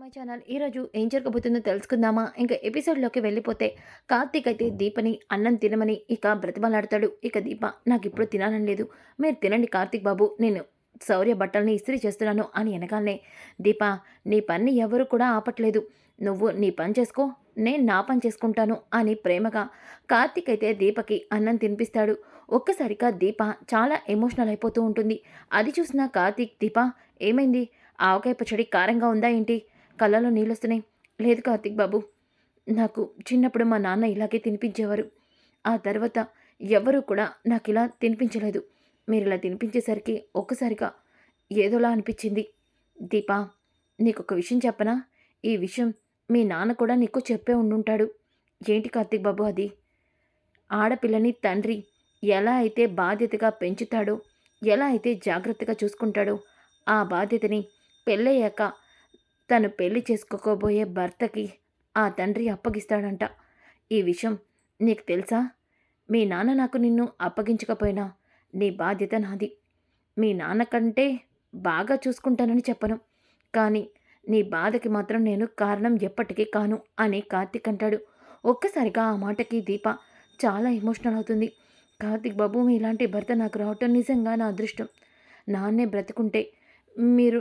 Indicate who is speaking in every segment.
Speaker 1: My channel ఈరోజు ఏం జరగబోతుందో తెలుసుకుందామా? ఇంకా ఎపిసోడ్లోకి వెళ్ళిపోతే కార్తీక్ అయితే దీపని అన్నం తినమని ఇక బ్రతిమలాడతాడు. ఇక దీప నాకు ఇప్పుడు తినాలని లేదు. మీరు తినండి కార్తీక్ బాబు. నేను శౌర్య బట్టల్ని ఇస్త్రీ చేస్తున్నాను అని వెనకాలనే దీప నీ పని ఎవరు కూడా ఆపట్లేదు. నువ్వు నీ పని చేసుకో. నేను నా పని చేసుకుంటాను అని ప్రేమగా కార్తీక్ అయితే దీపకి అన్నం తినిపిస్తాడు. ఒక్కసారిగా దీప చాలా ఎమోషనల్ అయిపోతూ ఉంటుంది. అది చూసిన కార్తీక్ దీప ఏమైంది? ఆవకాయ పచ్చడి కారంగా ఉందా ఏంటి? కళ్ళలో నీళ్ళు వస్తున్నాయి లేదు కార్తిక్ బాబు నాకు చిన్నప్పుడు మా నాన్న ఇలాగే తినిపించేవారు. ఆ తర్వాత ఎవరూ కూడా నాకు ఇలా తినిపించలేదు. మీరు ఇలా తినిపించేసరికి ఒక్కసారిగా ఏదోలా అనిపించింది. దీపా నీకు ఒక విషయం చెప్పనా? ఈ విషయం మీ నాన్న కూడా నీకు చెప్పే ఉండుంటాడు. ఏంటి కార్తిక్ బాబు అది? ఆడపిల్లని తండ్రి ఎలా అయితే బాధ్యతగా పెంచుతాడో ఎలా అయితే జాగ్రత్తగా చూసుకుంటాడో ఆ బాధ్యతని పెళ్ళయ్యాక తను పెళ్ళి చేసుకోబోయే భర్తకి ఆ తండ్రి అప్పగిస్తాడంట. ఈ విషయం నీకు తెలుసా? మీ నాన్న నాకు నిన్ను అప్పగించకపోయినా నీ బాధ్యత నాది. మీ నాన్న కంటే బాగా చూసుకుంటానని చెప్పను. కానీ నీ బాధకి మాత్రం నేను కారణం ఎప్పటికీ కాను అని కార్తీక్ అంటాడు. ఒక్కసారిగా ఆ మాటకి దీప చాలా ఎమోషనల్ అవుతుంది. కార్తీక్ బాబు మీలాంటి భర్త నాకు రావటం నిజంగా నా అదృష్టం. నాన్నే బ్రతుకుంటే మీరు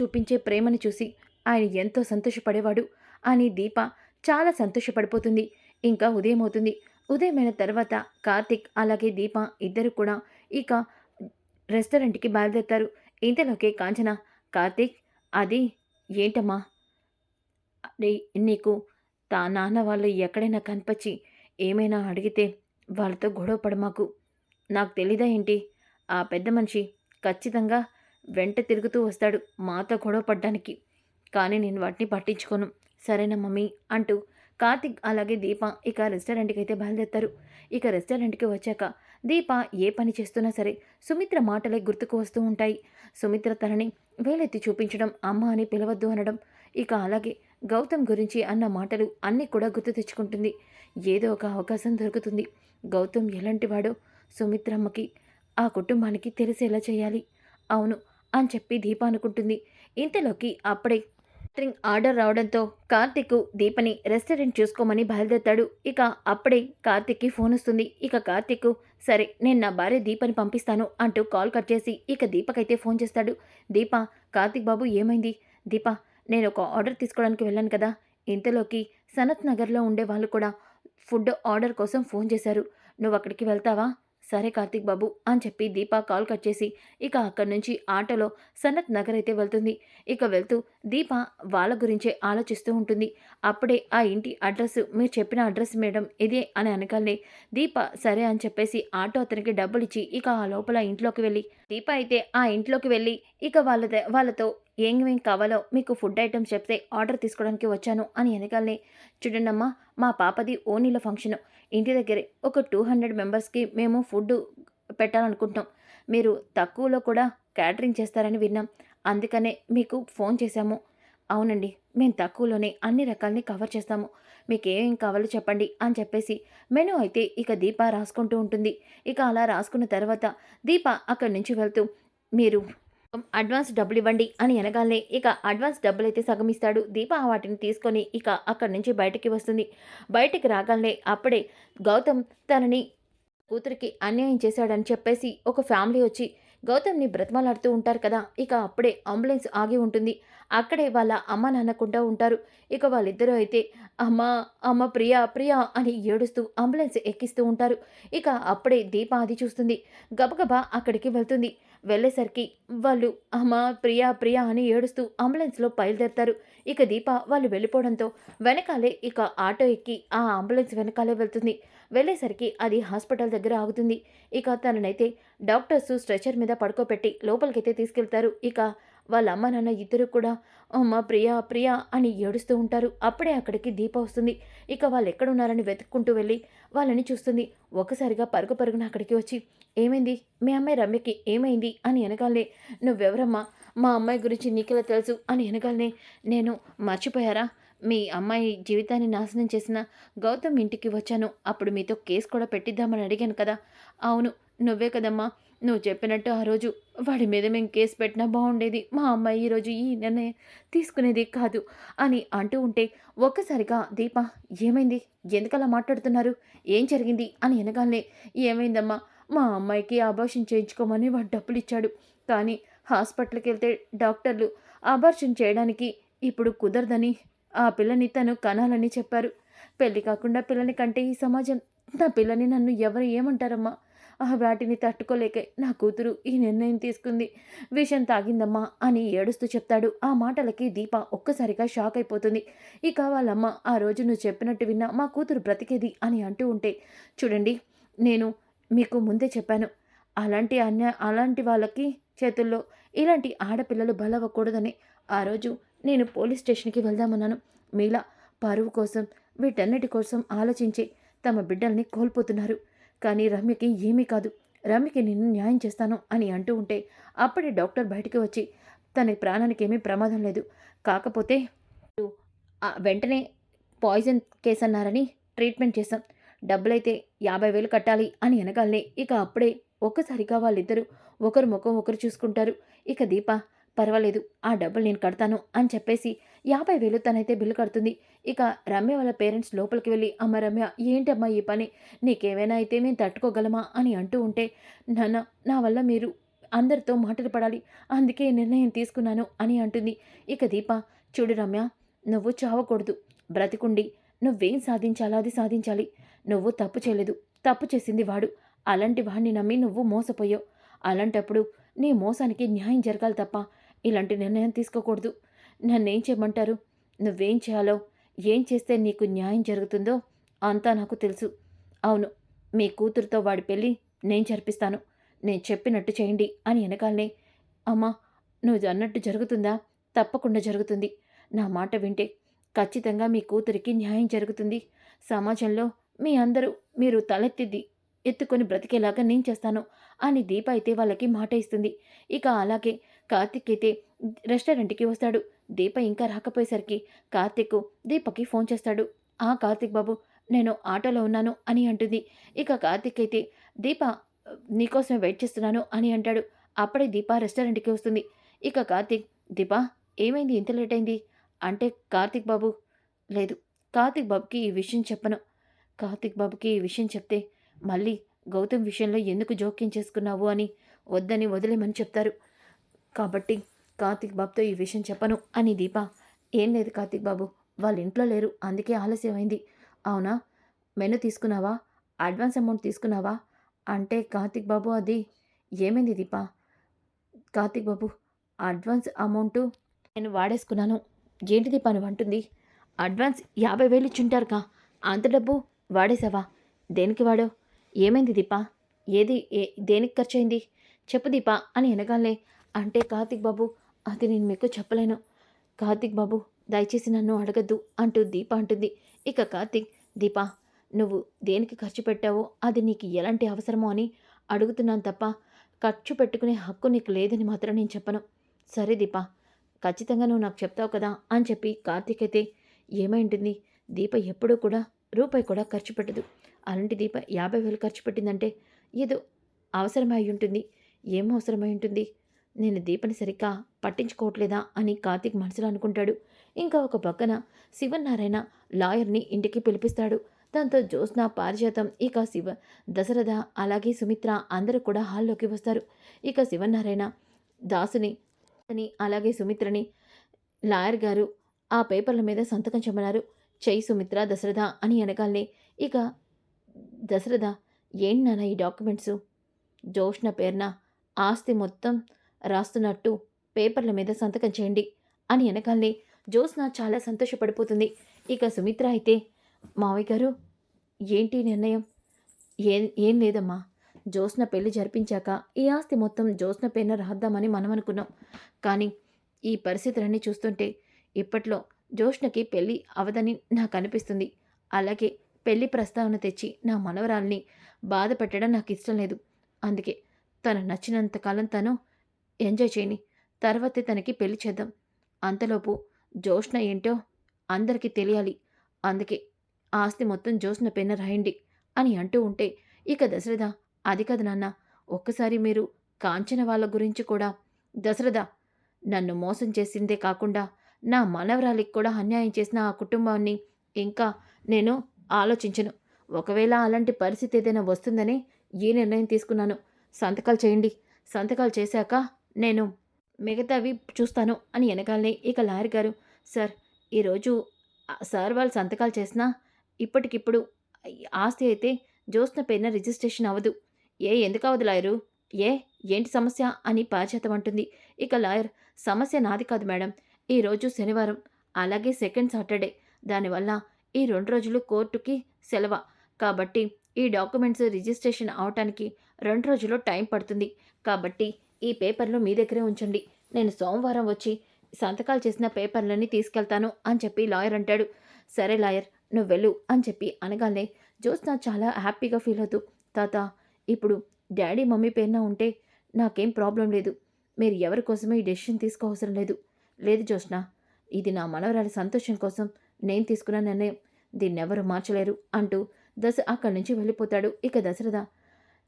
Speaker 1: చూపించే ప్రేమని చూసి ఆయన ఎంతో సంతోషపడేవాడు. అని దీప చాలా సంతోషపడిపోతుంది. ఇంకా ఉదయం అవుతుంది ఉదయమైన తర్వాత కార్తిక్ అలాగే దీప ఇద్దరు కూడా ఇక రెస్టారెంట్కి బయలుదేరుతారు. ఇంతలోకే కాంచన కార్తిక్ అది ఏంటమ్మా? అరే నీకు తా నాన్న వాళ్ళు ఎక్కడైనా కనిపించి ఏమైనా అడిగితే వాళ్ళతో గొడవ పడమాకు. నాకు తెలీదా ఏంటి? ఆ పెద్ద మనిషి ఖచ్చితంగా వెంట తిరుగుతూ వస్తాడు మాతో గొడవ పడ్డానికి. కానీ నేను వాటిని పట్టించుకోను. సరేనా మమ్మీ అంటూ కార్తిక్ అలాగే దీప ఇక రెస్టారెంట్కి అయితే బయలుదేరుతారు. ఇక రెస్టారెంట్కి వచ్చాక దీప ఏ పని చేస్తున్నా సరే సుమిత్ర మాటలే గుర్తుకు వస్తూ ఉంటాయి. సుమిత్ర తనని వేలెత్తి చూపించడం అమ్మ అని పిలవద్దు అనడం ఇక అలాగే గౌతమ్ గురించి అన్న మాటలు అన్నీ కూడా గుర్తు తెచ్చుకుంటుంది. ఏదో ఒక అవకాశం దొరుకుతుంది. గౌతమ్ ఎలాంటివాడో సుమిత్రమ్మకి ఆ కుటుంబానికి తెలిసేలా చేయాలి. అవును అని చెప్పి దీప అనుకుంటుంది. ఇంతలోకి అప్పుడే క్యాటరింగ్ ఆర్డర్ రావడంతో కార్తిక్ దీపని రెస్టారెంట్ చూసుకోమని బయలుదేరుతాడు. ఇక అప్పుడే కార్తిక్కి ఫోన్ వస్తుంది. ఇక కార్తిక్ సరే నేను నా భార్య దీపని పంపిస్తాను అంటూ కాల్ కట్ చేసి ఇక దీపకైతే ఫోన్ చేస్తాడు. దీప కార్తిక్ బాబు ఏమైంది? దీప నేను ఒక ఆర్డర్ తీసుకోవడానికి వెళ్ళాను కదా. ఇంతలోకి సనత్ నగర్లో ఉండే వాళ్ళు కూడా ఫుడ్ ఆర్డర్ కోసం ఫోన్ చేశారు. నువ్వు అక్కడికి వెళ్తావా? సరే కార్తీక్ బాబు అని చెప్పి దీప కాల్ కట్ చేసి ఇక అక్కడి నుంచి ఆటోలో సనత్ నగర్ అయితే వెళ్తుంది. ఇక వెళ్తూ దీప వాళ్ళ గురించే ఆలోచిస్తూ ఉంటుంది. అప్పుడే ఆ ఇంటి అడ్రస్ మీరు చెప్పిన అడ్రస్ మేడం ఇదే అని అనగానే దీప సరే అని చెప్పేసి ఆటో అతనికి డబ్బులు ఇచ్చి ఇక ఆ లోపల ఇంట్లోకి వెళ్ళి దీప అయితే ఆ ఇంట్లోకి వెళ్ళి ఇక వాళ్ళ వాళ్ళతో ఏమేం కావాలో మీకు ఫుడ్ ఐటమ్స్ చెప్తే ఆర్డర్ తీసుకోవడానికి వచ్చాను అని వెనకాలనే చూడండమ్మా మా పాపది ఓనీల ఫంక్షన్ ఇంటి దగ్గరే ఒక టూ హండ్రెడ్ మెంబర్స్కి మేము ఫుడ్ పెట్టాలనుకుంటున్నాం. మీరు తక్కువలో కూడా క్యాటరింగ్ చేస్తారని విన్నాం. అందుకనే మీకు ఫోన్ చేశాము. అవునండి మేము తక్కువలోనే అన్ని రకాలని కవర్ చేస్తాము. మీకు ఏం కావాలో చెప్పండి అని చెప్పేసి మెను అయితే ఇక దీప రాసుకుంటూ ఉంటుంది. ఇక అలా రాసుకున్న తర్వాత దీప అక్కడి నుంచి వెళ్తూ మీరు అడ్వాన్స్ డబ్బులు ఇవ్వండి అని అనగానే ఇక అడ్వాన్స్ డబ్బులు అయితే సగం ఇస్తాడు దీప వాటిని తీసుకొని ఇక అక్కడి నుంచి బయటికి వస్తుంది. బయటికి రాగానే అప్పుడే గౌతమ్ తనని కూతురికి అన్యాయం చేశాడని చెప్పేసి ఒక ఫ్యామిలీ వచ్చి గౌతమ్ని బ్రతమలాడుతూ ఉంటారు కదా ఇక అప్పుడే అంబులెన్స్ ఆగి ఉంటుంది. అక్కడే వాళ్ళ అమ్మ నాన్నకుండా ఉంటారు. ఇక వాళ్ళిద్దరూ అయితే అమ్మ అమ్మ ప్రియా ప్రియా అని ఏడుస్తూ అంబులెన్స్ ఎక్కిస్తూ ఉంటారు. ఇక అప్పుడే దీప అది చూస్తుంది. గబగబా అక్కడికి వెళ్తుంది. వెళ్ళేసరికి వాళ్ళు అమ్మ ప్రియా ప్రియా అని ఏడుస్తూ అంబులెన్స్లో బయలుదేరతారు. ఇక దీప వాళ్ళు వెళ్ళిపోవడంతో వెనకాలే ఇక ఆటో ఎక్కి ఆ అంబులెన్స్ వెనకాలే వెళ్తుంది. వెళ్ళేసరికి అది హాస్పిటల్ దగ్గర ఆగుతుంది. ఇక తననైతే డాక్టర్స్ స్ట్రెచర్ మీద పడుకోబెట్టి లోపలికైతే తీసుకెళ్తారు. ఇక వాళ్ళ అమ్మ నాన్న ఇద్దరు కూడా అమ్మ ప్రియా ప్రియా అని ఏడుస్తూ ఉంటారు. అప్పుడే అక్కడికి దీప వస్తుంది. ఇక వాళ్ళు ఎక్కడున్నారని వెతుక్కుంటూ వెళ్ళి వాళ్ళని చూస్తుంది. ఒకసారిగా పరుగు పరుగున అక్కడికి వచ్చి ఏమైంది? మీ అమ్మాయి రమ్యకి ఏమైంది? అని వెనగాలనే నువ్వెవరమ్మా? మా అమ్మాయి గురించి నీకెలా తెలుసు? అని వెనగాలనే నేను మర్చిపోయారా? మీ అమ్మాయి జీవితాన్ని నాశనం చేసిన గౌతమ్ ఇంటికి వచ్చాను. అప్పుడు మీతో కేసు కూడా పెట్టిద్దామని అడిగాను కదా. అవును నువ్వే కదమ్మా. నువ్వు చెప్పినట్టు ఆ రోజు వాడి మీద మేము కేసు పెట్టినా బాగుండేది మా అమ్మాయి ఈరోజు ఈ నిర్ణయం తీసుకునేది కాదు అని అంటూ ఉంటే ఒక్కసారిగా దీప ఏమైంది? ఎందుకలా మాట్లాడుతున్నారు? ఏం జరిగింది? అని వెనగాలనే ఏమైందమ్మా? మా అమ్మాయికి అబార్షన్ చేయించుకోమని వాడు డబ్బులు ఇచ్చాడు కానీ హాస్పిటల్కి వెళ్తే డాక్టర్లు అబార్షన్ చేయడానికి ఇప్పుడు కుదరదని ఆ పిల్లని తను కనాలని చెప్పారు. పెళ్ళి కాకుండా పిల్లని కంటే ఈ సమాజం నా పిల్లని నన్ను ఎవరు ఏమంటారమ్మా? వాటిని తట్టుకోలేక నా కూతురు ఈ నిర్ణయం తీసుకుంది. విషం తాగిందమ్మా అని ఏడుస్తూ చెప్తాడు. ఆ మాటలకి దీప ఒక్కసారిగా షాక్ అయిపోతుంది. ఇక వాళ్ళమ్మ ఆ రోజు నువ్వు చెప్పినట్టు విన్నా మా కూతురు బ్రతికేది అని అంటూ ఉంటే చూడండి నేను మీకు ముందే చెప్పాను. అలాంటి అన్య అలాంటి వాళ్ళకి చేతుల్లో ఇలాంటి ఆడపిల్లలు బలవ్వకూడదని ఆ రోజు నేను పోలీస్ స్టేషన్కి వెళ్దామన్నాను. మీలా పరువు కోసం వీటన్నిటి కోసం ఆలోచించి తమ బిడ్డల్ని కోల్పోతున్నారు. కానీ రమ్యకి ఏమీ కాదు. రమ్యకి నేను న్యాయం చేస్తాను అని అంటూ ఉంటే అప్పుడే డాక్టర్ బయటికి వచ్చి తన ప్రాణానికి ఏమీ ప్రమాదం లేదు. కాకపోతే వెంటనే పాయిజన్ కేసు అన్నారని ట్రీట్మెంట్ చేశాం. డబ్బులైతే యాభై వేలు కట్టాలి అని వెనకాలనే ఇక అప్పుడే ఒక్కసారిగా వాళ్ళిద్దరూ ఒకరు ముఖం ఒకరు చూసుకుంటారు. ఇక దీప పర్వాలేదు ఆ డబ్బులు నేను కడతాను అని చెప్పేసి యాభై వేలు తనైతే బిల్లు కడుతుంది. ఇక రమ్య వాళ్ళ పేరెంట్స్ లోపలికి వెళ్ళి అమ్మ రమ్య ఏంటమ్మా ఈ పని? నీకేమైనా అయితే మేము తట్టుకోగలమా? అని అంటూ ఉంటే నాన్న నా వల్ల మీరు అందరితో మాటలు పడాలి. అందుకే నిర్ణయం తీసుకున్నాను అని అంటుంది. ఇక దీప చూడు రమ్య నువ్వు చావకూడదు. బ్రతికుండి నువ్వేం సాధించాలో అది సాధించాలి. నువ్వు తప్పు చేయలేదు. తప్పు చేసింది వాడు. అలాంటి వాడిని నమ్మి నువ్వు మోసపోయావు. అలాంటప్పుడు నీ మోసానికి న్యాయం జరగాలి తప్ప ఇలాంటి నిర్ణయం తీసుకోకూడదు. నన్నేం చేయమంటారు? నువ్వేం చేయాలో ఏం చేస్తే నీకు న్యాయం జరుగుతుందో అంతా నాకు తెలుసు. అవును మీ కూతురుతో వాడి పెళ్ళి నేను జరిపిస్తాను. నేను చెప్పినట్టు చేయండి అని వెనకాలనే అమ్మా నువ్వు అన్నట్టు జరుగుతుందా? తప్పకుండా జరుగుతుంది. నా మాట వింటే ఖచ్చితంగా మీ కూతురికి న్యాయం జరుగుతుంది. సమాజంలో మీ అందరూ మీరు తలెత్తిద్ది ఎత్తుకొని బ్రతికేలాగా నేను చేస్తాను అని దీప అయితే వాళ్ళకి మాట ఇస్తుంది. ఇక అలాగే కార్తిక్ అయితే రెస్టారెంట్కి వస్తాడు. దీప ఇంకా రాకపోయేసరికి కార్తిక్ దీపకి ఫోన్ చేస్తాడు. ఆ కార్తిక్ బాబు నేను ఆటోలో ఉన్నాను అని అంటుంది. ఇక కార్తిక్ అయితే దీప నీకోసమే వెయిట్ చేస్తున్నాను అని అంటాడు. అప్పుడే దీప రెస్టారెంట్కి వస్తుంది. ఇక కార్తిక్ దీప ఏమైంది? ఇంత లేట్ అయింది? అంటే కార్తిక్ బాబు లేదు కార్తిక్ బాబుకి ఈ విషయం చెప్పను. కార్తిక్ బాబుకి ఈ విషయం చెప్తే మళ్ళీ గౌతమ్ విషయంలో ఎందుకు జోక్యం చేసుకున్నావు అని వద్దని వదిలేమని చెప్తారు. కాబట్టి కార్తిక్ బాబుతో ఈ విషయం చెప్పను అని దీప. ఏం లేదు కార్తిక్ బాబు వాళ్ళ ఇంట్లో లేరు అందుకే ఆలస్యమైంది. అవునా? మెను తీసుకున్నావా? అడ్వాన్స్ అమౌంట్ తీసుకున్నావా? అంటే కార్తిక్ బాబు అది. ఏమైంది దీప? కార్తిక్ బాబు అడ్వాన్స్ అమౌంట్ నేను వాడేసుకున్నాను. ఏంటి దీప నువ్వు అంటుంది. అడ్వాన్స్ యాభై వేలు ఇచ్చుంటారుగా అంత డబ్బు వాడేసావా దేనికి వాడో ఏమైంది దీప? ఏది ఏ దేనికి ఖర్చు అయింది చెప్పు దీప అని వెనగాలే అంటే కార్తిక్ బాబు అది నేను మీకు చెప్పలేను. కార్తిక్ బాబు దయచేసి నన్ను అడగద్దు అంటూ దీప అంటుంది. ఇక కార్తిక్ దీప నువ్వు దేనికి ఖర్చు పెట్టావో అది నీకు ఎలాంటి అవసరమో అని అడుగుతున్నాను తప్ప ఖర్చు పెట్టుకునే హక్కు నీకు లేదని మాత్రం నేను చెప్పను. సరే దీప ఖచ్చితంగా నువ్వు నాకు చెప్తావు కదా అని చెప్పి కార్తీక్ అయితే ఏమైంటుంది? దీప ఎప్పుడూ కూడా రూపాయి కూడా ఖర్చు పెట్టదు. అలాంటి దీప యాభై వేలు ఖర్చు పెట్టిందంటే ఏదో అవసరమై ఉంటుంది. ఏం అవసరమై ఉంటుంది? నేను దీపని సరిగ్గా పట్టించుకోవట్లేదా అని కార్తీక్ మనసులో అనుకుంటాడు. ఇంకా ఒక పక్కన శివనారాయణ లాయర్ని ఇంటికి పిలిపిస్తాడు. దాంతో జ్యోత్స్న పారిజాతం ఇక శివ దశరథ అలాగే సుమిత్ర అందరూ కూడా హాల్లోకి వస్తారు. ఇక శివనారాయణ దాసుని అని అలాగే సుమిత్రని లాయర్ గారు ఆ పేపర్ల మీద సంతకం చెప్పన్నారు చెయ్యి సుమిత్ర దశరథ అని అనగానే ఇక దశరథ ఏంటి నాన్న ఈ డాక్యుమెంట్స్? జోష్న పేరున? ఆస్తి మొత్తం రాస్తున్నట్టు పేపర్ల మీద సంతకం చేయండి అని వెనకాలనే జ్యోత్స్న చాలా సంతోషపడిపోతుంది. ఇక సుమిత్ర అయితే మావయ్య గారు ఏంటి నిర్ణయం? ఏం ఏం లేదమ్మా. జ్యోత్స్న పెళ్ళి జరిపించాక ఈ ఆస్తి మొత్తం జ్యోత్స్న పేరున రాద్దామని మనం అనుకున్నాం. కానీ ఈ పరిస్థితులన్నీ చూస్తుంటే ఇప్పట్లో జ్యోత్స్నకి పెళ్ళి అవదని నాకు అనిపిస్తుంది. అలాగే పెళ్ళి ప్రస్తావన తెచ్చి నా మనవరాల్ని బాధ పెట్టడం నాకు ఇష్టం లేదు. అందుకే తను నచ్చినంత కాలం తను ఎంజాయ్ చేయని. తర్వాతే తనకి పెళ్ళి చేద్దాం. అంతలోపు జ్యోష్ణ ఏంటో అందరికీ తెలియాలి. అందుకే ఆస్తి మొత్తం జోష్ణ పెన్న రాయండి అని అంటూ ఉంటే ఇక దశరథ అది కదా నాన్న ఒక్కసారి మీరు కాంచన వాళ్ళ గురించి కూడా దశరథ నన్ను మోసం చేసిందే కాకుండా నా మనవరాలికి కూడా అన్యాయం చేసిన ఆ కుటుంబాన్ని ఇంకా నేను ఆలోచించను. ఒకవేళ అలాంటి పరిస్థితి ఏదైనా వస్తుందని ఈ నిర్ణయం తీసుకున్నాను. సంతకాలు చేయండి. సంతకాలు చేశాక నేను మిగతావి చూస్తాను అని వెనకాలనే ఇక లాయర్ గారు సార్ ఈరోజు సార్ వాళ్ళు సంతకాలు చేసినా ఇప్పటికిప్పుడు ఆస్తి అయితే జ్యోత్స్న పేరున రిజిస్ట్రేషన్ అవ్వదు. ఏ ఎందుకు అవ్వదు లాయరు? ఏ ఏంటి సమస్య? అని పాచేతం అంటుంది ఇక లాయర్ సమస్య నాది కాదు మేడం. ఈరోజు శనివారం అలాగే సెకండ్ సాటర్డే. దానివల్ల ఈ రెండు రోజులు కోర్టుకి సెలవ. కాబట్టి ఈ డాక్యుమెంట్స్ రిజిస్ట్రేషన్ అవటానికి రెండు రోజులు టైం పడుతుంది. కాబట్టి ఈ పేపర్లు మీ దగ్గరే ఉంచండి. నేను సోమవారం వచ్చి సంతకాలు చేసిన పేపర్లన్నీ తీసుకెళ్తాను అని చెప్పి లాయర్ అంటాడు. సరే లాయర్ నువ్వు వెళ్ళు అని చెప్పి అనగానే జ్యోత్స్న చాలా హ్యాపీగా ఫీల్ అవుతూ తాత ఇప్పుడు డాడీ మమ్మీ పేరున ఉంటే నాకేం ప్రాబ్లం లేదు. మీరు ఎవరి కోసమే ఈ డెసిషన్ తీసుకోవసరం లేదు. లేదు జ్యోత్స్న ఇది నా మనవరాలి సంతోషం కోసం నేను తీసుకున్న నిర్ణయం. దీన్ని ఎవరు మార్చలేరు అంటూ దశ అక్కడి నుంచి వెళ్ళిపోతాడు. ఇక దశరథ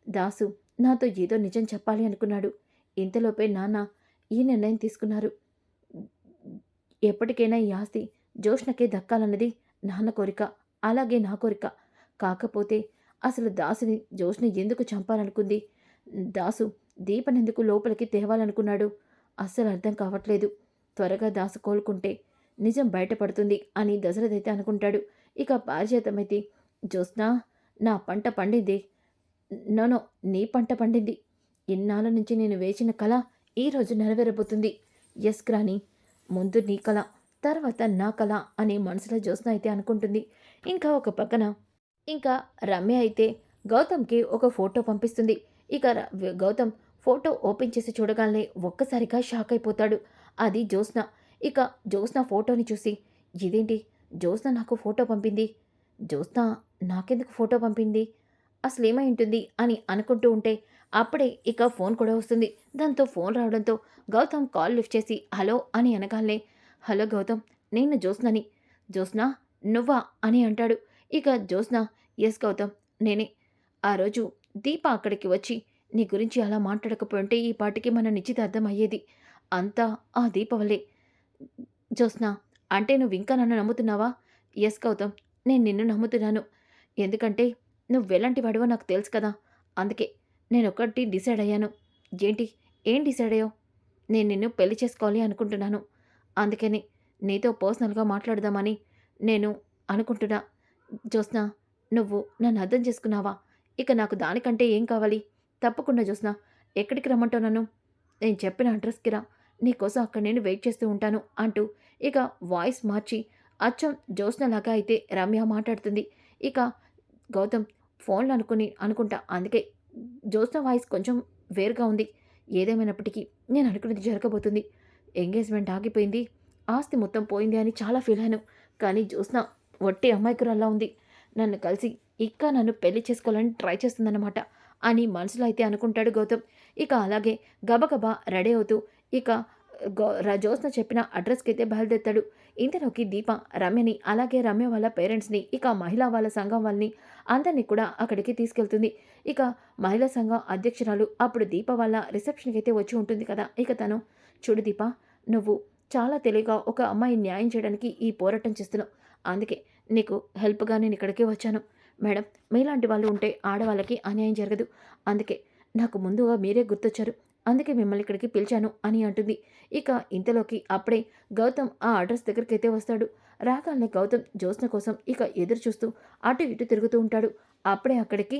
Speaker 1: దాసు నాతో ఏదో నిజం చెప్పాలి అనుకున్నాడు. ఇంతలోపే నాన్న ఈ నిర్ణయం తీసుకున్నారు. ఎప్పటికైనా ఈ ఆస్తి జోష్నకే దక్కాలన్నది నాన్న కోరిక అలాగే నా కోరిక. కాకపోతే అసలు దాసుని జోష్ని ఎందుకు చంపాలనుకుంది? దాసు దీపనెందుకు లోపలికి తేవాలనుకున్నాడు? అస్సలు అర్థం కావట్లేదు. త్వరగా దాసు కోలుకుంటే నిజం బయటపడుతుంది అని దశరథైతే అనుకుంటాడు. ఇక పారిజాతమైతే జ్యోత్స్నా నా పంట పండింది. నోనో నీ పంట పండింది. ఇన్నాళ్ళ నుంచి నేను వేచిన కళ ఈరోజు నెరవేరబోతుంది. ఎస్ గ్రాని ముందు నీ కళ తర్వాత నా కళ అని మనసులో జ్యోత్స్న అయితే అనుకుంటుంది. ఇంకా ఒక పక్కన ఇంకా రమ్య అయితే గౌతమ్కి ఒక ఫోటో పంపిస్తుంది. ఇక ర- గౌతమ్ ఫోటో ఓపెన్ చేసి చూడగానే ఒక్కసారిగా షాక్ అయిపోతాడు. అది జ్యోత్స్న. ఇక జ్యోత్స్న ఫోటోని చూసి ఇదేంటి? జ్యోత్స్న నాకు ఫోటో పంపింది. జ్యోత్స్న నాకెందుకు ఫోటో పంపింది? అసలు ఏమై ఉంటుంది? అని అనుకుంటూ ఉంటే అప్పుడే ఇక ఫోన్ కూడా వస్తుంది. దాంతో ఫోన్ రావడంతో గౌతమ్ కాల్ లిఫ్ట్ చేసి హలో అని అనగానే హలో గౌతమ్ నేను జ్యోత్స్నని. జ్యోత్స్నా నువ్వా? అని అంటాడు. ఇక జ్యోత్స్న ఎస్ గౌతమ్ నేనే. ఆ రోజు దీప అక్కడికి వచ్చి నీ గురించి అలా మాట్లాడకపోయింటే ఈ పాటికి మన నిశ్చితార్థం అయ్యేది. అంతా ఆ దీప వల్లే. జ్యోత్స్న అంటే నువ్వు ఇంకా నన్ను నమ్ముతున్నావా? ఎస్ గౌతమ్ నేను నిన్ను నమ్ముతున్నాను. ఎందుకంటే నువ్వు ఎలాంటి వాడివో నాకు తెలుసు కదా. అందుకే నేను ఒకటి డిసైడ్ అయ్యాను. ఏంటి? ఏం డిసైడ్ అయ్యావు? నేను నిన్ను పెళ్ళి చేసుకోవాలి అనుకుంటున్నాను. అందుకని నీతో పర్సనల్గా మాట్లాడదామని నేను అనుకుంటున్నా. జ్యోత్స్న నువ్వు నన్ను అర్థం చేసుకున్నావా? ఇక నాకు దానికంటే ఏం కావాలి? తప్పకుండా జ్యోత్స్న. ఎక్కడికి రమ్మంటావు నన్ను? నేను చెప్పిన అడ్రస్కి రా. నీకోసం అక్కడ నేను వెయిట్ చేస్తూ ఉంటాను అంటూ ఇక వాయిస్ మార్చి అచ్చం జ్యోత్స్నలాగా అయితే రమ్య మాట్లాడుతుంది. ఇక గౌతమ్ ఫోన్లు అనుకుని అనుకుంటా. అందుకే జ్యోత్స్న వాయిస్ కొంచెం వేరుగా ఉంది. ఏదేమైనప్పటికీ నేను అనుకున్నది జరగబోతుంది. ఎంగేజ్మెంట్ ఆగిపోయింది. ఆస్తి మొత్తం పోయింది అని చాలా ఫీల్ అయ్యాను. కానీ జ్యోత్స్న వట్టి అమ్మాయికురల్లా ఉంది. నన్ను కలిసి ఇంకా నన్ను పెళ్ళి చేసుకోవాలని ట్రై చేస్తుందన్నమాట అని మనసులో అయితే అనుకుంటాడు గౌతమ్. ఇక అలాగే గబగబా రెడీ అవుతూ ఇక గో జ్యోత్స్న చెప్పిన అడ్రస్కి అయితే బయలుదేరుతాడు. ఇంతలోకి దీప రమ్యని అలాగే రమ్య వాళ్ళ పేరెంట్స్ని ఇక మహిళా వాళ్ళ సంఘం వాళ్ళని అందరినీ కూడా అక్కడికి తీసుకెళ్తుంది. ఇక మహిళా సంఘం అధ్యక్షురాలు అప్పుడు దీప వాళ్ళ రిసెప్షన్కి అయితే వచ్చి ఉంటుంది కదా. ఇక తను చూడు దీప నువ్వు చాలా తెలివిగా ఒక అమ్మాయి న్యాయం చేయడానికి ఈ పోరాటం చేస్తున్నావు. అందుకే నీకు హెల్ప్గా నేను ఇక్కడికి వచ్చాను. మేడం మీలాంటి వాళ్ళు ఉంటే ఆడవాళ్ళకి అన్యాయం జరగదు. అందుకే నాకు ముందుగా మీరే గుర్తొచ్చారు. అందుకే మిమ్మల్ని ఇక్కడికి పిలిచాను అని అంటుంది. ఇక ఇంతలోకి అప్పుడే గౌతమ్ ఆ అడ్రస్ దగ్గరికైతే వస్తాడు. రాగానే గౌతమ్ జ్యోత్స్న కోసం ఇక ఎదురు చూస్తూ అటు ఇటు తిరుగుతూ ఉంటాడు. అప్పుడే అక్కడికి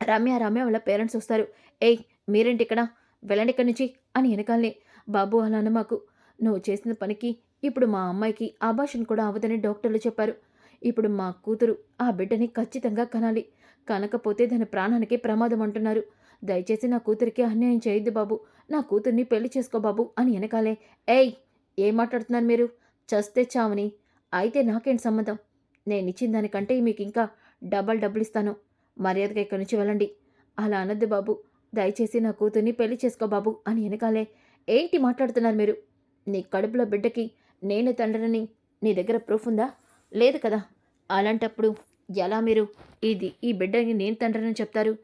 Speaker 1: రమ్య రమ్య వాళ్ళ పేరెంట్స్ వస్తారు. ఏయ్ మీరేంటి ఇక్కడ? వెళ్ళండి ఇక్కడి నుంచి అని వెనకాలనే బాబు అలా అన్న మాకు. నువ్వు చేసిన పనికి ఇప్పుడు మా అమ్మాయికి ఆభాషణ కూడా అవ్వదని డాక్టర్లు చెప్పారు. ఇప్పుడు మా కూతురు ఆ బిడ్డని ఖచ్చితంగా కనాలి. కనకపోతే దాని ప్రాణానికి ప్రమాదం అంటున్నారు. దయచేసి నా కూతురికి అన్యాయం చేయొద్దు బాబు. నా కూతుర్ని పెళ్ళి చేసుకో బాబు అని వెనకాలే. ఏయ్ ఏం మాట్లాడుతున్నారు మీరు? చస్తే చావని. అయితే నాకేంటి సంబంధం? నేను ఇచ్చిన దానికంటే మీకు ఇంకా డబల్ డబ్బులు ఇస్తాను. మర్యాదగా ఇక్కడి నుంచి వెళ్ళండి. అలా అనద్దు బాబు. దయచేసి నా కూతుర్ని పెళ్ళి చేసుకో బాబు అని వెనకాలే. ఏంటి మాట్లాడుతున్నారు మీరు? నీ కడుపులో బిడ్డకి నేను తండ్రిని నీ దగ్గర ప్రూఫ్ ఉందా? లేదు కదా. అలాంటప్పుడు ఎలా మీరు ఇది ఈ బిడ్డకి నేను తండ్రిని చెప్తారు?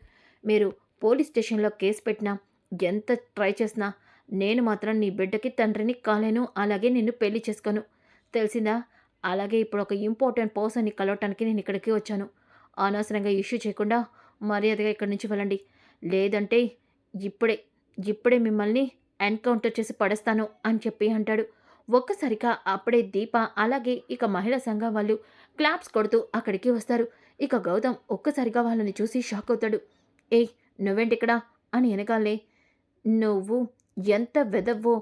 Speaker 1: మీరు పోలీస్ స్టేషన్లో కేసు పెట్టినా ఎంత ట్రై చేసినా నేను మాత్రం నీ బిడ్డకి తండ్రిని కాలేను అలాగే నిన్ను పెళ్ళి చేసుకోను. తెలిసిందా? అలాగే ఇప్పుడు ఒక ఇంపార్టెంట్ పర్సన్ని కలవటానికి నేను ఇక్కడికి వచ్చాను. అనవసరంగా ఇష్యూ చేయకుండా మర్యాదగా ఇక్కడి నుంచి వెళ్ళండి. లేదంటే ఇప్పుడే ఇప్పుడే మిమ్మల్ని ఎన్కౌంటర్ చేసి పడేస్తాను అని చెప్పి అంటాడు. ఒక్కసారిగా అప్పుడే దీప అలాగే ఇక మహిళా సంఘం వాళ్ళు క్లాప్స్ కొడుతూ అక్కడికి వస్తారు. ఇక గౌతమ్ ఒక్కసారిగా వాళ్ళని చూసి షాక్ అవుతాడు. ఏయ్ నువ్వేంటిక్కడ అని వెనకాలే నువ్వు ఎంత వెదవ్వో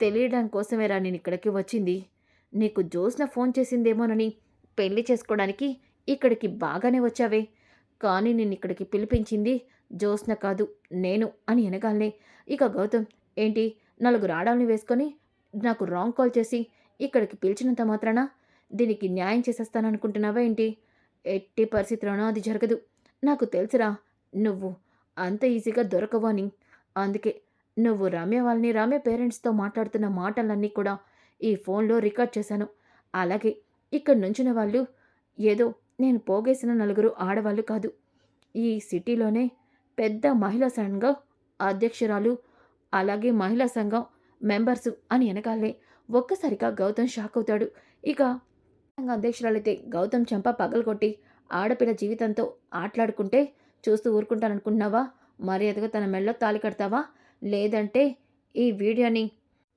Speaker 1: తెలియడం కోసమేరా నేను ఇక్కడికి వచ్చింది. నీకు జోస్న ఫోన్ చేసిందేమోనని పెళ్ళి చేసుకోవడానికి ఇక్కడికి బాగానే వచ్చావే. కానీ నేను ఇక్కడికి పిలిపించింది జోస్న కాదు నేను అని వెనగాలనే ఇక గౌతమ్ ఏంటి నలుగురు ఆడాలని వేసుకొని నాకు రాంగ్ కాల్ చేసి ఇక్కడికి పిలిచినంత మాత్రాన? దీనికి న్యాయం చేసేస్తాననుకుంటున్నావా ఏంటి? ఎట్టి పరిస్థితిలోనో అది జరగదు. నాకు తెలుసురా నువ్వు అంత ఈజీగా దొరకవు అని. అందుకే నువ్వు రమ్య వాళ్ళని రమ్య పేరెంట్స్తో మాట్లాడుతున్న మాటలన్నీ కూడా ఈ ఫోన్లో రికార్డ్ చేశాను. అలాగే ఇక్కడ నుంచిన వాళ్ళు ఏదో నేను పోగేసిన నలుగురు ఆడవాళ్ళు కాదు. ఈ సిటీలోనే పెద్ద మహిళా సంఘం అధ్యక్షురాలు అలాగే మహిళా సంఘం మెంబర్సు అని వెనకాలే ఒక్కసారిగా గౌతమ్ షాక్ అవుతాడు. ఇక సంఘ అధ్యక్షురాలైతే గౌతమ్ చెంప పగలగొట్టి ఆడపిల్ల జీవితంతో ఆటలాడుకుంటే చూస్తూ ఊరుకుంటాననుకున్నావా మర్యాదగా తన మెళ్ళో తాళి కడతావా? లేదంటే ఈ వీడియోని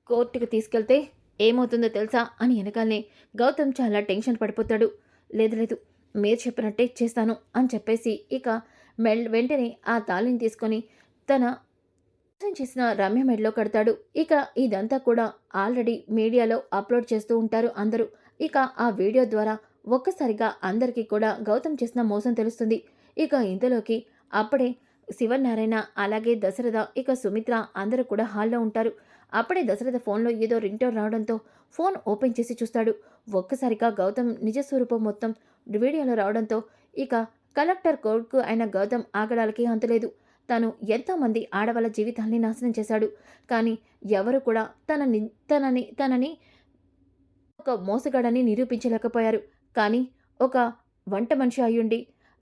Speaker 1: కోర్టుకు తీసుకెళ్తే ఏమవుతుందో తెలుసా? అని వెనకాలనే గౌతమ్ చాలా టెన్షన్ పడిపోతాడు. లేదు లేదు మీరు చెప్పినట్టే చేస్తాను అని చెప్పేసి ఇక మెల్ వెంటనే ఆ తాళిని తీసుకొని తన చేసిన రమ్య మెడలో కడతాడు. ఇక ఇదంతా కూడా ఆల్రెడీ మీడియాలో అప్లోడ్ చేస్తూ ఉంటారు అందరూ. ఇక ఆ వీడియో ద్వారా ఒక్కసారిగా అందరికీ కూడా గౌతమ్ చేసిన మోసం తెలుస్తుంది. ఇక ఇంతలోకి అప్పుడే శివనారాయణ అలాగే దశరథ ఇక సుమిత్ర అందరూ కూడా హాల్లో ఉంటారు. అప్పుడే దశరథ ఫోన్లో ఏదో రింగ్టోన్ రావడంతో ఫోన్ ఓపెన్ చేసి చూస్తాడు. ఒక్కసారిగా గౌతమ్ నిజస్వరూపం మొత్తం వీడియోలో రావడంతో ఇక కలెక్టర్ కోర్టుకు అయిన గౌతమ్ ఆగడాలకి అంతలేదు. తను ఎంతోమంది ఆడవాళ్ళ జీవితాల్ని నాశనం చేశాడు. కానీ ఎవరు కూడా తనని తనని తనని ఒక మోసగాడని నిరూపించలేకపోయారు. కానీ ఒక వంట మనిషి అయ్యుండి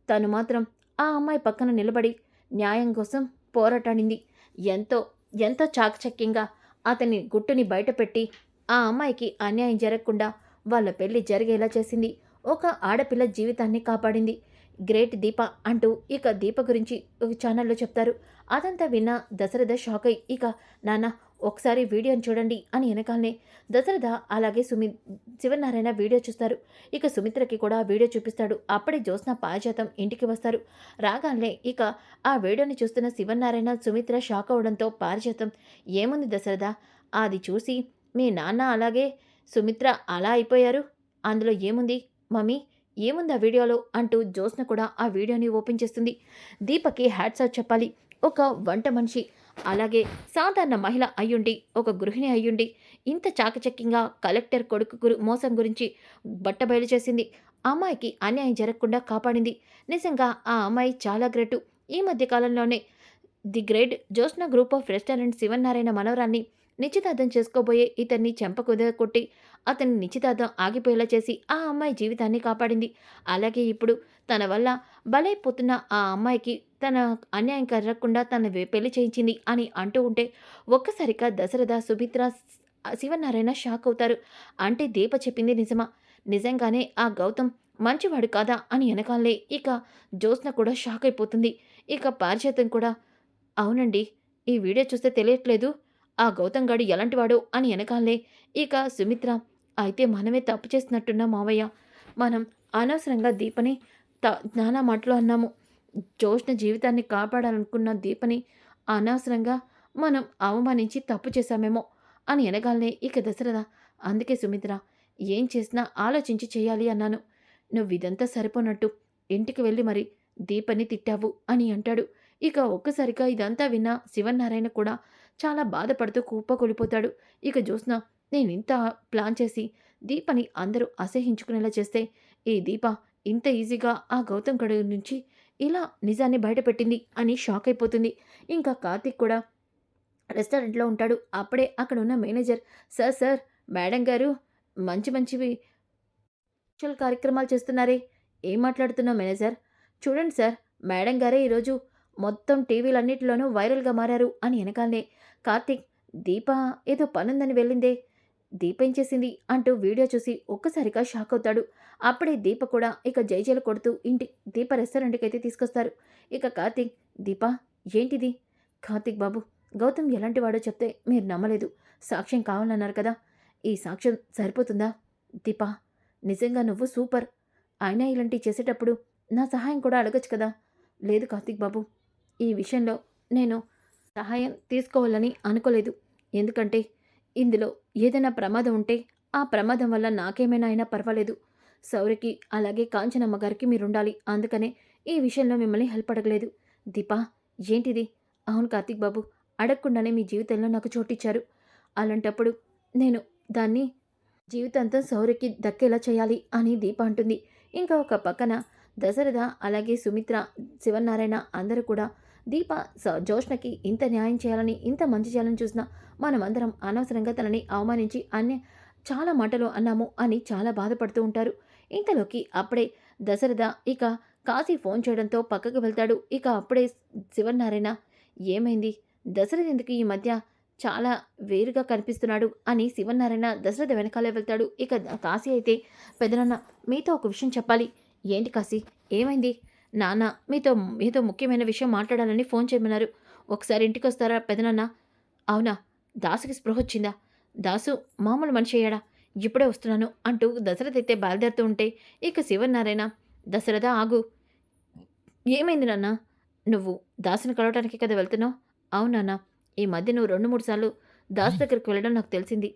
Speaker 1: తను మాత్రం ఆ అమ్మాయి పక్కన నిలబడి న్యాయం కోసం పోరాటాడింది. ఎంతో ఎంతో చాకచక్యంగా అతని గుట్టుని బయటపెట్టి ఆ అమ్మాయికి అన్యాయం జరగకుండా వాళ్ళ పెళ్ళి జరిగేలా చేసింది. ఒక ఆడపిల్ల జీవితాన్ని కాపాడింది. గ్రేట్ దీప అంటూ ఇక దీప గురించి ఒక ఛానల్లో చెప్తారు. అదంతా విన్న దశరథ షాక్ అయి ఇక నాన్న ఒకసారి వీడియోని చూడండి అని వెనకాలనే దశరథ అలాగే సుమి శివనారాయణ వీడియో చూస్తారు. ఇక సుమిత్రకి కూడా వీడియో చూపిస్తాడు. అప్పుడే జ్యోత్స్న పాయజాతం ఇంటికి వస్తారు. రాగానే ఇక ఆ వీడియోని చూస్తున్న శివనారాయణ సుమిత్ర షాక్ అవడంతో పారిజాతం. ఏముంది దశరథ? అది చూసి మీ నాన్న అలాగే సుమిత్ర అలా అయిపోయారు? అందులో ఏముంది? మమ్మీ ఏముంది ఆ వీడియోలో? అంటూ జ్యోత్స్న కూడా ఆ వీడియోని ఓపెన్ చేస్తుంది. దీపకి హ్యాట్స్ ఆఫ్ చెప్పాలి. ఒక వంట మనిషి. అలాగే సాధారణ మహిళ అయ్యుండి ఒక గృహిణి అయ్యుండి ఇంత చాకచక్యంగా కలెక్టర్ కొడుకు గురు మోసం గురించి బట్టబయలు చేసింది అమ్మాయికి అన్యాయం జరగకుండా కాపాడింది. నిజంగా ఆ అమ్మాయి చాలా గ్రేటు. ఈ మధ్య కాలంలోనే the great Jyotsna group of restaurant Sivanarayana మనవరాన్ని నిశ్చితార్థం చేసుకోబోయే ఇతన్ని చెంపకుద కొట్టి అతని నిశ్చితార్థం ఆగిపోయేలా చేసి ఆ అమ్మాయి జీవితాన్ని కాపాడింది. అలాగే ఇప్పుడు తన వల్ల బలైపోతున్న ఆ అమ్మాయికి తన అన్యాయం కరగకుండా తన పెళ్ళి చేయించింది అని అంటూ ఉంటే ఒక్కసారిగా దశరథ సుభిత్ర శివనారాయణ షాక్ అవుతారు. అంటే దీప చెప్పింది నిజమా? నిజంగానే ఆ గౌతమ్ మంచివాడు కాదా అని వెనకాలే ఇక జ్యోత్స్న కూడా షాక్ అయిపోతుంది. ఇక పారిజాతం కూడా అవునండి ఈ వీడియో చూస్తే తెలియట్లేదు. ఆ గౌతమ్ గాడు ఎలాంటివాడు అని వెనకాలే ఇక సుమిత్ర అయితే మనమే తప్పు చేసినట్టున్నా మావయ్య. మనం అనవసరంగా దీపని త నానా మాటలు అన్నాము. జోష్ణ జీవితాన్ని కాపాడాలనుకున్న దీపని అనవసరంగా మనం అవమానించి తప్పు చేశామేమో అని వెనగాలనే ఇక దశరథ. అందుకే సుమిత్ర ఏం చేసినా ఆలోచించి చేయాలి అన్నాను. నువ్వు ఇదంతా సరిపోనట్టు. ఇంటికి వెళ్ళి మరి దీపని తిట్టావు అని అంటాడు. ఇక ఒక్కసారిగా ఇదంతా విన్న శివనారాయణ కూడా చాలా బాధపడుతూ కుప్పకొలిపోతాడు. ఇక జ్యోత్స్న నేను ఇంత ప్లాన్ చేసి దీపని అందరూ అసహించుకునేలా చేస్తే ఈ దీప ఇంత ఈజీగా ఆ గౌతమ్ గడు నుంచి ఇలా నిజాన్ని బయటపెట్టింది అని షాక్ అయిపోతుంది. ఇంకా కార్తీక్ కూడా రెస్టారెంట్లో ఉంటాడు. అప్పుడే అక్కడ ఉన్న మేనేజర్ సార్ సార్ మేడం గారు మంచి మంచివి సోషల్ కార్యక్రమాలు చేస్తున్నారే. ఏం మాట్లాడుతున్నావు మేనేజర్? చూడండి సార్ మేడం గారే ఈరోజు మొత్తం టీవీలన్నిటిలోనూ వైరల్గా మారారు అని వెనకాలనే కార్తీక్ దీప ఏదో పనుందని వెళ్ళిందే. దీపేం చేసింది అంటూ వీడియో చూసి ఒక్కసారిగా షాక్ అవుతాడు. అప్పుడే దీప కూడా ఇక జైజలు కొడుతూ ఇంటి దీప రెస్టారెంట్కి అయితే తీసుకొస్తారు. ఇక కార్తీక్ దీప ఏంటిది? కార్తీక్ బాబు గౌతమ్ ఎలాంటి వాడో చెప్తే మీరు నమ్మలేదు. సాక్ష్యం కావాలన్నారు కదా. ఈ సాక్ష్యం సరిపోతుందా? దీప నిజంగా నువ్వు సూపర్. అయినా ఇలాంటివి చేసేటప్పుడు నా సహాయం కూడా అడగచ్చు కదా. లేదు కార్తీక్ బాబు ఈ విషయంలో నేను సహాయం తీసుకోవాలని అనుకోలేదు. ఎందుకంటే ఇందులో ఏదైనా ప్రమాదం ఉంటే ఆ ప్రమాదం వల్ల నాకేమైనా అయినా పర్వాలేదు. సౌరికి అలాగే కాంచనమ్మ గారికి మీరుండాలి. అందుకనే ఈ విషయంలో మిమ్మల్ని హెల్ప్ అడగలేదు. దీపా ఏంటిది? అవును కార్తీక్ బాబు అడగకుండానే మీ జీవితంలో నాకు చోటిచ్చారు. అలాంటప్పుడు నేను దాన్ని జీవితాంతం సౌరికి దక్కేలా చేయాలి అని దీప అంటుంది. ఇంకా ఒక పక్కన దశరథ అలాగే సుమిత్ర శివనారాయణ అందరూ కూడా దీప జోష్ణకి ఇంత న్యాయం చేయాలని ఇంత మంచి చేయాలని చూసినా మనమందరం అనవసరంగా తనని అవమానించి అన్య చాలా మాటలు అన్నాము అని చాలా బాధపడుతూ ఉంటారు. ఇంతలోకి అప్పుడే దశరథ ఇక కాశీ ఫోన్ చేయడంతో పక్కకు వెళ్తాడు. ఇక అప్పుడే శివనారాయణ ఏమైంది? దశరథ ఎందుకు ఈ మధ్య చాలా వేరుగా కనిపిస్తున్నాడు? అని శివనారాయణ దశరథ వెనకాలే వెళ్తాడు. ఇక కాశీ అయితే పెదనాన్న మీతో ఒక విషయం చెప్పాలి. ఏంటి కాశీ? ఏమైంది? నాన్న మీతో మీతో ముఖ్యమైన విషయం మాట్లాడాలని ఫోన్ చేయమన్నారు. ఒకసారి ఇంటికి వస్తారా పెదనాన్న? అవునా దాసుకి స్పృహ వచ్చిందా? దాసు మామూలు మనిషి అయ్యాడా? ఇప్పుడే వస్తున్నాను అంటూ దశరథ అయితే బయలుదేరుతూ ఉంటే ఇక శివనారాయణ దశరథ ఆగు. ఏమైంది నాన్న? నువ్వు దాసుని కలవటానికి కదా వెళ్తున్నావు? అవునాన్న ఈ మధ్య నువ్వు రెండు మూడు సార్లు దాసు దగ్గరికి వెళ్ళడం నాకు తెలిసింది.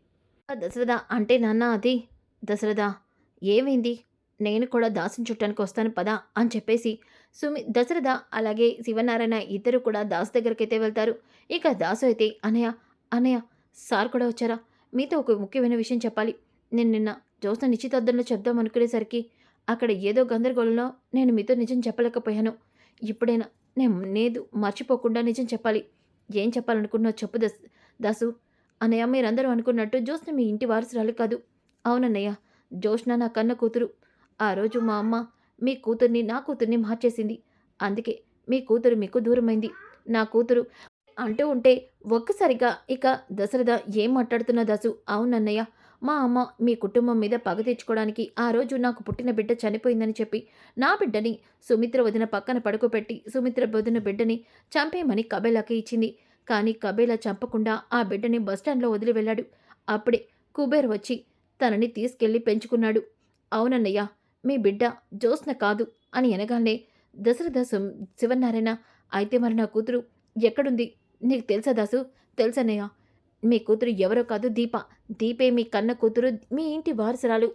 Speaker 1: "ఆ, దశరథ అంటే నాన్న అది? దశరథ ఏమైంది? నేను కూడా దాసుని చుట్టానికి వస్తాను పదా అని చెప్పేసి సుమి దశరథ అలాగే శివనారాయణ ఇద్దరు కూడా దాసు దగ్గరికైతే వెళ్తారు. ఇక దాసు అయితే అనయ్య అనయ్య సార్ కూడా వచ్చారా? మీతో ఒక ముఖ్యమైన విషయం చెప్పాలి. నేను నిన్న జోస్న నిశ్చితార్థంలో చెప్దాం అనుకునేసరికి అక్కడ ఏదో గందరగోళంలో నేను మీతో నిజం చెప్పలేకపోయాను. ఇప్పుడైనా నేను లేదు మర్చిపోకుండా నిజం చెప్పాలి. ఏం చెప్పాలనుకున్నావు చెప్పు దస్ దాసు. అన్నయ్య మీరందరూ అనుకున్నట్టు జ్యోత్స్న మీ ఇంటి వారసురాలు కాదు. అవునన్నయ్య జ్యోత్స్న నా కన్న కూతురు. ఆ రోజు మా అమ్మ మీ కూతుర్ని నా కూతుర్ని మార్చేసింది. అందుకే మీ కూతురు మీకు దూరమైంది. నా కూతురు అంటూ ఉంటే ఒక్కసారిగా ఇక దశరథ ఏం మాట్లాడుతున్నా దాసు? అవునన్నయ్య మా అమ్మ మీ కుటుంబం మీద పగ తెచ్చుకోవడానికి ఆ రోజు నాకు పుట్టిన బిడ్డ చనిపోయిందని చెప్పి నా బిడ్డని సుమిత్ర వదిన పక్కన పడుకోబెట్టి సుమిత్ర వదిన బిడ్డని చంపేయమని కబేలాకి ఇచ్చింది. కానీ కబేలా చంపకుండా ఆ బిడ్డని బస్టాండ్లో వదిలి వెళ్ళాడు. అప్పుడే కుబేర్ వచ్చి తనని తీసుకెళ్ళి పెంచుకున్నాడు. అవునన్నయ్య మీ బిడ్డ జ్యోత్స్న కాదు అని అనగానే దశరథ సు- శివనారాయణ అయితే మరి నా కూతురు ఎక్కడుంది? నీకు తెలుసా దాసు? తెలుసనయ్యా మీ కూతురు ఎవరో కాదు దీప. దీపే మీ కన్న కూతురు మీ ఇంటి వారసురాలు.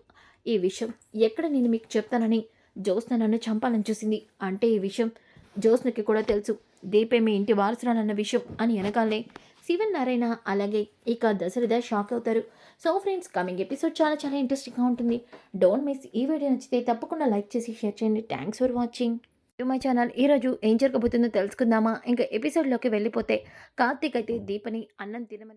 Speaker 1: ఈ విషయం ఎక్కడ నేను మీకు చెప్తానని జ్యోత్స్న నన్ను చంపాలని చూసింది. అంటే ఈ విషయం జ్యోత్స్నకి కూడా తెలుసు. దీపే మీ ఇంటి వారసురాలన్న విషయం అని అనగానే శివన్ నారాయణ అలాగే ఇక దశరథ షాక్ అవుతారు. సో ఫ్రెండ్స్ కమింగ్ ఎపిసోడ్ చాలా చాలా ఇంట్రెస్టింగ్గా ఉంటుంది. డోంట్ మిస్ ఈ వీడియో నచ్చితే తప్పకుండా లైక్ చేసి షేర్ చేయండి. Thanks for watching my channel ఈరోజు ఏం జరగబోతుందో తెలుసుకుందామా? ఇంకా ఎపిసోడ్లోకి వెళ్ళిపోతే కార్తీక్ అయితే దీపని అన్నం తినమని